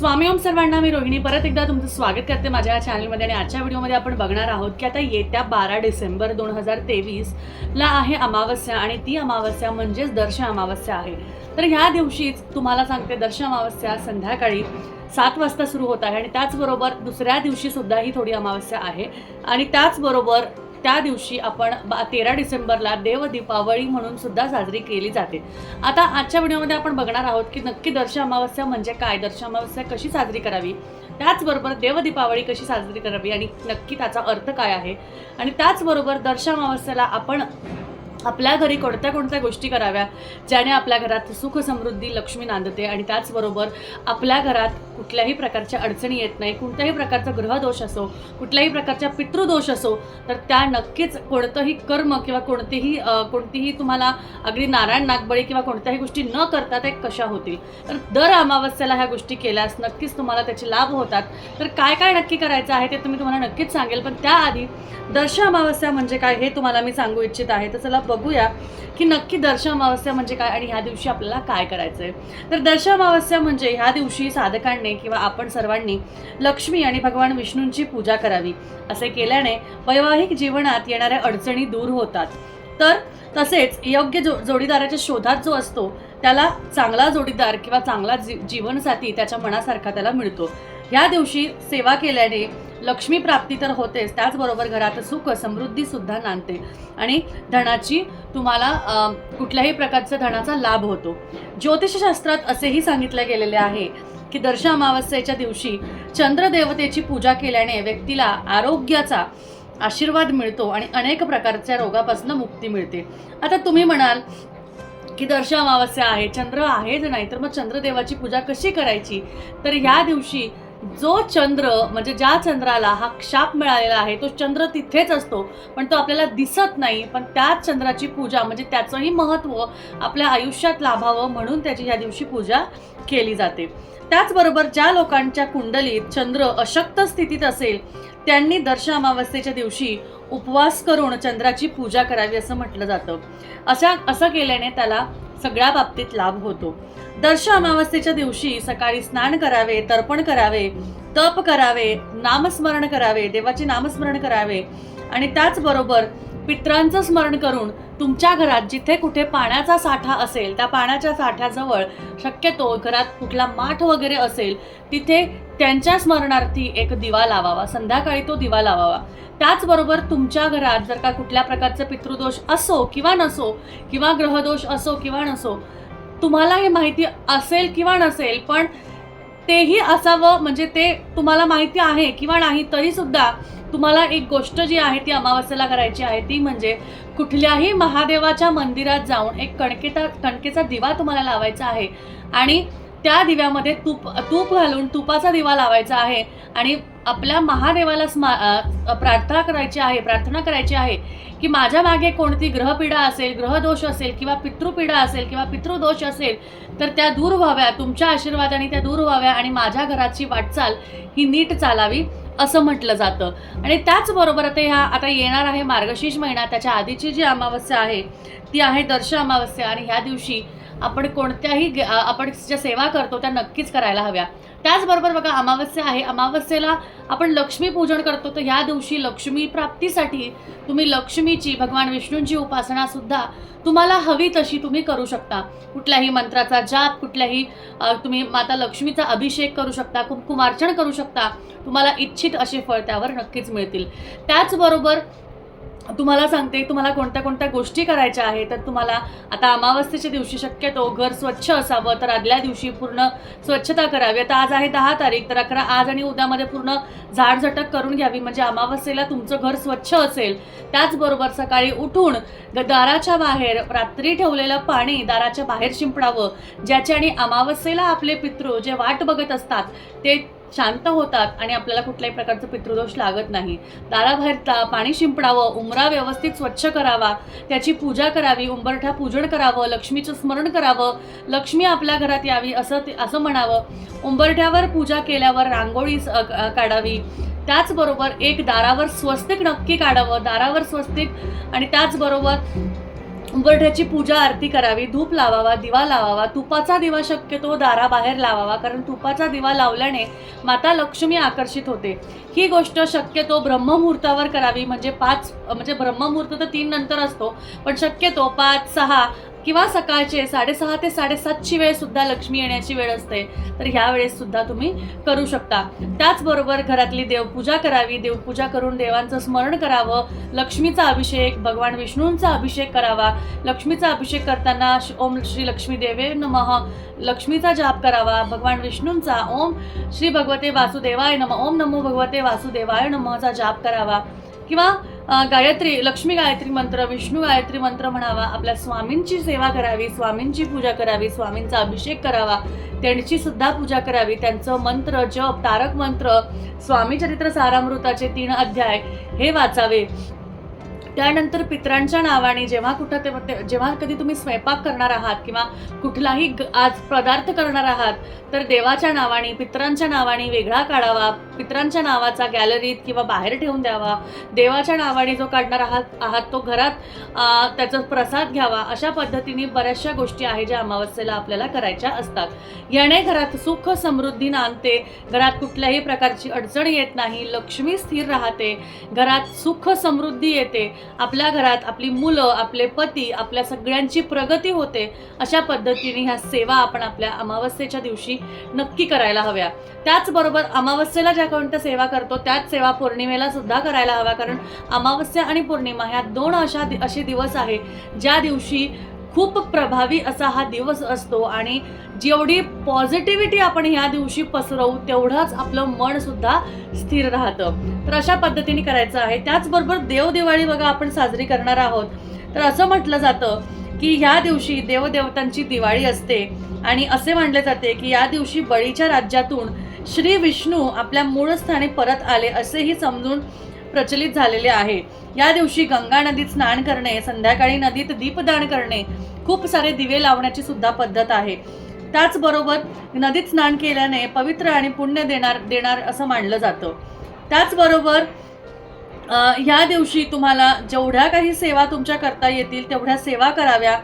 स्वामी ओम सर्वांना मी रोहिणी. परत एकदा तुमचं स्वागत करते माझ्या या चॅनलमध्ये आणि आजच्या व्हिडिओमध्ये आपण बघणार आहोत की आता येत्या बारा डिसेंबर दोन हजार तेवीसला आहे अमावस्या आणि ती अमावस्या म्हणजेच दर्श अमावस्या आहे. तर ह्या दिवशीच तुम्हाला सांगते दर्श अमावस्या संध्याकाळी सात वाजता सुरू होत आहे आणि त्याचबरोबर दुसऱ्या दिवशी सुद्धा ही थोडी अमावस्या आहे. आणि त्याचबरोबर त्या दिवशी आपण बा तेरा डिसेंबरला देव दीपावळी म्हणून सुद्धा साजरी केली जाते. आता आजच्या व्हिडिओमध्ये आपण बघणार आहोत की नक्की दर्श अमावस्या म्हणजे काय? दर्श अमावस्या कशी साजरी करावी? त्याचबरोबर देव दीपावळी कशी साजरी करावी? आणि नक्की त्याचा अर्थ काय आहे? आणि त्याचबरोबर दर्श अमावस्याला आपण आपल्या घरी कोणत्या कोणत्या गोष्टी कराव्या? ज्याने आपल्या घरात सुख समृद्धी लक्ष्मी नांदते. आणि त्याचबरोबर आपल्या घरात कुठल्याही प्रकारच्या अडचणी येत नाही कोणत्याही प्रकारचा ग्रहदोष असो कुठल्याही प्रकारच्या पितृदोष असो तर त्या नक्कीच कोणतंही कर्म किंवा कोणतेही कोणतीही तुम्हाला अगदी नारायण नागबळी किंवा कोणत्याही गोष्टी न करता त्या कशा होतील? तर दर अमावस्याला ह्या गोष्टी केल्यास नक्कीच तुम्हाला त्याचे लाभ होतात. तर काय काय नक्की करायचं आहे ते तुम्ही तुम्हाला नक्कीच सांगेल पण त्याआधी दर्श अमावस्या म्हणजे काय हे तुम्हाला मी सांगू इच्छित आहे. तर चला बघूया की नक्की दर्श अमावस्या म्हणजे काय आणि ह्या दिवशी आपल्याला काय करायचं आहे तर दर्श अमावस्या म्हणजे ह्या दिवशी साधकांनी किंवा आपण सर्वांनी लक्ष्मी आणि भगवान विष्णूंची पूजा करावी असे केल्याने वैवाहिक जीवनात येणाऱ्या अडचणी दूर होतात. तर तसेच योग्य जो जोडीदाराच्या शोधात जो असतो त्याला चांगला जोडीदार किंवा चांगला जी जीवनसाथी त्याच्या मनासारखा त्याला मिळतो. ह्या दिवशी सेवा केल्याने लक्ष्मी प्राप्ती तर होतेच त्याचबरोबर घरात सुख समृद्धी सुद्धा नांदते आणि धनाची तुम्हाला कुठल्याही प्रकारचा धनाचा लाभ होतो. ज्योतिषशास्त्रात असेही सांगितले गेलेले आहे की दर्श अमावस्येच्या दिवशी चंद्रदेवतेची पूजा केल्याने व्यक्तीला आरोग्याचा आशीर्वाद मिळतो आणि अनेक प्रकारच्या रोगापासून मुक्ती मिळते. आता तुम्ही म्हणाल की दर्श अमावस्या आहे चंद्र आहेच नाही तर मग चंद्रदेवाची पूजा कशी करायची? तर ह्या दिवशी जो चंद्र म्हणजे ज्या चंद्राला हा क्षाप मिळालेला आहे तो चंद्र तिथेच असतो पण तो आपल्याला दिसत नाही. पण त्याच चंद्राची पूजा म्हणजे त्याचंही महत्त्व आपल्या आयुष्यात लाभावं म्हणून त्याची ह्या दिवशी पूजा केली जाते. त्याचबरोबर ज्या लोकांच्या कुंडलीत चंद्र अशक्त स्थितीत असेल त्यांनी दर्श अमावस्येच्या दिवशी उपवास करून चंद्राची पूजा करावी असं म्हटलं जातं. अशा असं केल्याने त्याला सगळ्या बाबतीत लाभ होतो. दर्श अमावस्येच्या दिवशी सकाळी स्नान करावे तर्पण करावे तप करावे नामस्मरण करावे देवाचे नामस्मरण करावे आणि त्याचबरोबर पित्रांचं स्मरण करून तुमच्या घरात जिथे कुठे पाण्याचा साठा असेल त्या पाण्याच्या साठ्याजवळ शक्यतो घरात कुठला माठ वगैरे असेल तिथे त्यांच्या स्मरणार्थी एक दिवा लावावा संध्याकाळी तो दिवा लावावा. त्याचबरोबर तुमच्या घरात जर का कुठल्या प्रकारचे पितृदोष असो किंवा नसो किंवा ग्रहदोष असो किंवा नसो तुम्हाला हे माहिती असेल किंवा नसेल पण तेही असावं म्हणजे ते तुम्हाला माहिती आहे किंवा नाही तरीसुद्धा तुम्हाला एक गोष्ट जी आहे ती अमावस्येला करायची आहे ती म्हणजे कुठल्याही महादेवाच्या मंदिरात जाऊन एक कणकेचा कणकेचा दिवा तुम्हाला लावायचा आहे. आणि त्या दिव्यामध्ये तूप तूप घालून तुपाचा दिवा लावायचा आहे. आणि आपल्या महादेवाला स्मा प्रार्थना करायची आहे प्रार्थना करायची आहे की माझ्या मागे कोणती ग्रहपीडा असेल ग्रहदोष असेल किंवा पितृपीडा असेल किंवा पितृदोष असेल तर त्या दूर व्हाव्या तुमच्या आशीर्वादाने त्या दूर व्हाव्या आणि माझ्या घराची वाटचाल ही नीट चालावी. असं म्हटलं जातं. आणि त्याचबरोबर आता ह्या आता येणार आहे मार्गशीर्ष महिना त्याच्या आधीची जी अमावस्या आहे ती आहे दर्श अमावस्या. आणि ह्या दिवशी आपण कोणत्याही आपण ज्या सेवा करतो त्या नक्कीच करायला हव्या. त्याचबरोबर बघा अमावस्या आहे. अमावस्येला आपण लक्ष्मी पूजन करतो. तर ह्या दिवशी लक्ष्मी प्राप्तीसाठी तुम्ही लक्ष्मीची भगवान विष्णूंची उपासना सुद्धा तुम्हाला हवी तशी तुम्ही करू शकता. कुठल्याही मंत्राचा जाप कुठल्याही तुम्ही माता लक्ष्मीचा अभिषेक करू शकता कुंकुमार्चन करू शकता. तुम्हाला इच्छित असे फळ त्यावर नक्कीच मिळतील. त्याचबरोबर तुम्हाला सांगते तुम्हाला कोणत्या कोणत्या गोष्टी करायच्या आहे तर तुम्हाला आता अमावस्येच्या दिवशी शक्यतो घर स्वच्छ असावं तर आदल्या दिवशी पूर्ण स्वच्छता करावी. आता आज आहे दहा तारीख तर अकरा आज आणि उद्यामध्ये पूर्ण झाडझटक करून घ्यावी. म्हणजे अमावस्येला तुमचं घर स्वच्छ असेल. त्याचबरोबर सकाळी उठून ग- दाराच्या बाहेर रात्री ठेवलेलं पाणी दाराच्या बाहेर शिंपडावं ज्याच्याने अमावस्येला आपले पितृ जे वाट बघत असतात ते शांत होतात आणि आपल्याला कुठल्याही प्रकारचं पितृदोष लागत नाही. दाराबाहेरता पाणी शिंपडावं उमरा व्यवस्थित स्वच्छ करावा त्याची पूजा करावी उंबरठा पूजन करावं लक्ष्मीचं स्मरण करावं लक्ष्मी आपल्या घरात यावी असं ते- असं म्हणावं. उंबरठ्यावर पूजा केल्यावर रांगोळी काढावी. त्याचबरोबर एक दारावर स्वस्तिक नक्की काढावं. दारावर स्वस्तिक आणि त्याचबरोबर उंबरठ्याची पूजा आरती करावी धूप लावावा दिवा लावावा तुपाचा दिवा शक्यतो दाराबाहेर लावावा कारण तुपाचा दिवा लावल्याने माता लक्ष्मी आकर्षित होते. ही गोष्ट शक्यतो ब्रह्ममुहूर्तावर करावी म्हणजे पाच म्हणजे ब्रह्ममुहूर्त तर तीन नंतर असतो पण शक्यतो पाच सहा किंवा सकाळचे साडेसहा ते साडेसातची वेळ सुद्धा लक्ष्मी येण्याची वेळ असते तर ह्या वेळेस सुद्धा तुम्ही करू शकता. त्याचबरोबर घरातली देवपूजा करावी देवपूजा करून देवांचं स्मरण करावं लक्ष्मीचा अभिषेक भगवान विष्णूंचा अभिषेक करावा. लक्ष्मीचा अभिषेक करताना श- ओम श्री लक्ष्मी देवे नमः. लक्ष्मीचा जाप करावा भगवान विष्णूंचा ओम श्री भगवते वासुदेवाय नम. ओम नमो भगवते वासुदेवाय नमःचा जाप करावा. किंवा गायत्री लक्ष्मी गायत्री मंत्र विष्णू गायत्री मंत्र म्हणावा आपल्या स्वामींची सेवा करावी स्वामींची पूजा करावी स्वामींचा अभिषेक करावा त्यांची सुद्धा पूजा करावी. त्यांचं मंत्र जप तारक मंत्र स्वामी चरित्र सारामृताचे तीन अध्याय हे वाचावे. त्यानंतर पित्रांच्या नावाने जेव्हा कुठं ते जेव्हा कधी तुम्ही स्वयंपाक करणार आहात किंवा कुठलाही ग- आज पदार्थ करणार आहात तर देवाच्या नावाने पित्रांच्या नावाने वेगळा काढावा पित्रांच्या नावाचा गॅलरीत किंवा बाहेर ठेवून द्यावा. देवाच्या नावाने जो काढणार आहात आहात तो घरात त्याचा प्रसाद घ्यावा. अशा पद्धतीने बऱ्याचशा गोष्टी आहेत ज्या अमावस्येला आपल्याला करायच्या असतात. याने घरात सुख समृद्धी नांदते. घरात कुठल्याही प्रकारची अडचण येत नाही. लक्ष्मी स्थिर राहते. घरात सुख समृद्धी येते. आपल्या घरात आपली मुलं आपले पती आपल्या सगळ्यांची प्रगती होते अशा पद्धतीने ह्या सेवा आपण आपल्या अमावस्येच्या दिवशी नक्की करायला हव्या. त्याचबरोबर अमावस्येला ज्या कोणत्या सेवा करतो त्याच सेवा पौर्णिमेला सुद्धा करायला हव्या कारण अमावस्या आणि पौर्णिमा ह्या दोन अशा असे दिवस आहे ज्या दिवशी खूप प्रभावी असा हा दिवस असतो आणि जेवढी पॉझिटिव्हिटी आपण ह्या दिवशी पसरवू तेवढंच आपलं मन सुद्धा स्थिर राहतं. तर अशा पद्धतीने करायचं आहे. त्याचबरोबर देवदिवाळी बघा आपण साजरी करणार आहोत. तर असं म्हटलं जातं की ह्या दिवशी देवदेवतांची दिवाळी असते आणि असे मानले जाते की या दिवशी बळीच्या राज्यातून श्री विष्णू आपल्या मूळ स्थानी परत आले असेही समजून प्रचलित झालेले आहे. या दिवशी गंगा नदीत स्नान करणे संध्याकाळी नदीत दीपदान करणे खूप सारे दिवे लावण्याची सुद्धा पद्धत आहे. त्याचबरोबर नदीत स्नान केल्याने पवित्र आणि पुण्य देणार देणार असं मानलं जातं. त्याचबरोबर ह्या दिवशी तुम्हाला जेवढ्या काही सेवा तुमच्या करता येतील तेवढ्या सेवा कराव्या.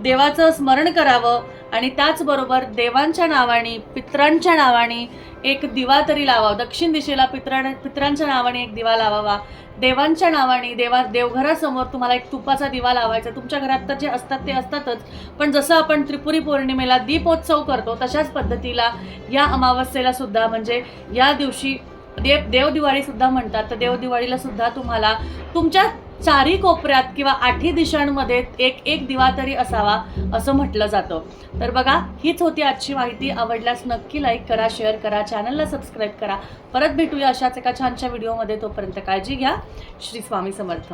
देवाचं स्मरण करावं आणि त्याचबरोबर देवांच्या नावाने पित्रांच्या नावाने एक दिवा तरी लावावा. दक्षिण दिशेला पित्रां पित्रांच्या नावाने एक दिवा लावावा. देवांच्या नावाने देवा देवघरासमोर तुम्हाला एक तुपाचा दिवा लावायचा. तुमच्या घरात तर जे असतात ते असतातच. पण जसं आपण त्रिपुरी पौर्णिमेला दीपोत्सव करतो तशाच पद्धतीला या अमावस्येला सुद्धा म्हणजे या दिवशी देव देवदिवाळी सुद्धा म्हणतात. तर देवदिवाळीला सुद्धा तुम्हाला तुमच्या चारी कोपऱ्यात किंवा आठी दिशांमध्ये एक एक दिवा तरी असावा असं म्हटलं जातं. तर बघा हीच होती आजची माहिती. आवडल्यास नक्की लाईक करा शेअर करा चॅनलला सबस्क्राईब करा. परत भेटूया अशाच एका छानशा व्हिडिओमध्ये तोपर्यंत काळजी घ्या. श्री स्वामी समर्थ.